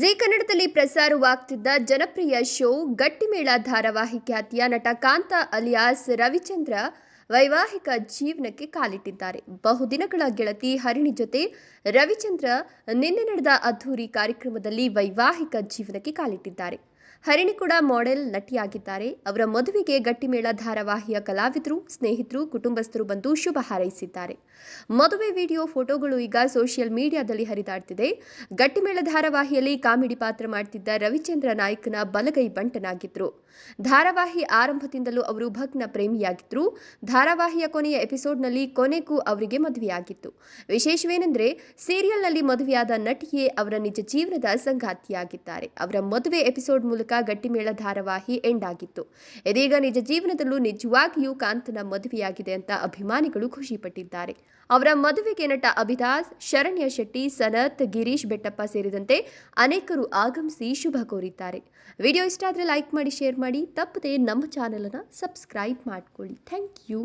G ಕನ್ನಡದಲ್ಲಿ ಪ್ರಸಾರವಾಗ್ತಿದ್ದ ಜನಪ್ರಿಯ show ಗಟ್ಟಿಮೇಳ ಧಾರಾವಾಹಿ ಖ್ಯಾತಿಯ ನಟ ಕಾಂತ ಅಲಿಯಾಸ್ ರವಿಚಂದ್ರ ವೈವಾಹಿಕ ಜೀವನಕ್ಕೆ ಕಾಲಿಟ್ಟಿದ್ದಾರೆ. ಬಹುದಿನಗಳ ಗೆಳತಿ ಹರಿಣಿ ಜೊತೆ ರವಿಚಂದ್ರ ನಿನ್ನೆ ನಡೆದ ಅದ್ಧೂರಿ ಕಾರ್ಯಕ್ರಮದಲ್ಲಿ ವೈವಾಹಿಕ ಜೀವನಕ್ಕೆ ಕಾಲಿಟ್ಟಿದ್ದಾರೆ. ಹರಿಣಿ ಕೂಡ ಮಾಡೆಲ್ ನಟಿಯಾಗಿದ್ದಾರೆ. ಅವರ ಮದುವೆಗೆ ಗಟ್ಟಿಮೇಳ ಧಾರಾವಾಹಿಯ ಕಲಾವಿದರು ಸ್ನೇಹಿತರು ಕುಟುಂಬಸ್ಥರು ಬಂದು ಶುಭ ಹಾರೈಸಿದ್ದಾರೆ. ಮದುವೆ ವಿಡಿಯೋ ಫೋಟೋಗಳು ಈಗ ಸೋಷಿಯಲ್ ಮೀಡಿಯಾದಲ್ಲಿ ಹರಿದಾಡ್ತಿದೆ. ಗಟ್ಟಿಮೇಳ ಧಾರಾವಾಹಿಯಲ್ಲಿ ಕಾಮಿಡಿ ಪಾತ್ರ ಮಾಡ್ತಿದ್ದ ರವಿಚಂದ್ರ ನಾಯ್ಕನ ಬಲಗೈ ಬಂಟನಾಗಿದ್ರು. ಧಾರಾವಾಹಿ ಆರಂಭದಿಂದಲೂ ಅವರು ಭಗ್ನ ಪ್ರೇಮಿಯಾಗಿದ್ರು. ಧಾರಾವಾಹಿಯ ಕೊನೆಯ ಎಪಿಸೋಡ್ನಲ್ಲಿ ಕೊನೆಗೂ ಅವರಿಗೆ ಮದುವೆಯಾಗಿತ್ತು. ವಿಶೇಷವೇನೆಂದರೆ ಸೀರಿಯಲ್ನಲ್ಲಿ ಮದುವೆಯಾದ ನಟಿಯೇ ಅವರ ನಿಜ ಜೀವನದ ಸಂಗಾತಿಯಾಗಿದ್ದಾರೆ. ಅವರ ಮದುವೆ ಎಪಿಸೋಡ್ ಮೂಲಕ ಗಟ್ಟಿಮೇಳ ಧಾರಾವಾಹಿ ಎಂಡ್ ಆಗಿತ್ತು ಇದೀಗ ನಿಜ ಜೀವನದಲ್ಲೂ ನಿಜವಾಗಿಯೂ ಕಾಂತನ ಮದುವೆಯಾಗಿದೆ ಅಂತ ಅಭಿಮಾನಿಗಳು ಖುಷಿಪಟ್ಟಿದ್ದಾರೆ. ಅವರ ಮದುವೆಗೆ ನಟ ಅಭಿದಾಸ್, ಶರಣ್ಯ ಶೆಟ್ಟಿ, ಸನತ್, ಗಿರೀಶ್ ಬೆಟ್ಟಪ್ಪ ಸೇರಿದಂತೆ ಅನೇಕರು ಆಗಮಿಸಿ ಶುಭ ಕೋರಿದ್ದಾರೆ. ವಿಡಿಯೋ ಇಷ್ಟ ಆದರೆ ಲೈಕ್ ಮಾಡಿ, ಶೇರ್ ಮಾಡಿ. ತಪ್ಪದೆ ನಮ್ಮ ಚಾನಲನ್ನು ಸಬ್ಸ್ಕ್ರೈಬ್ ಮಾಡ್ಕೊಳ್ಳಿ. Thank you.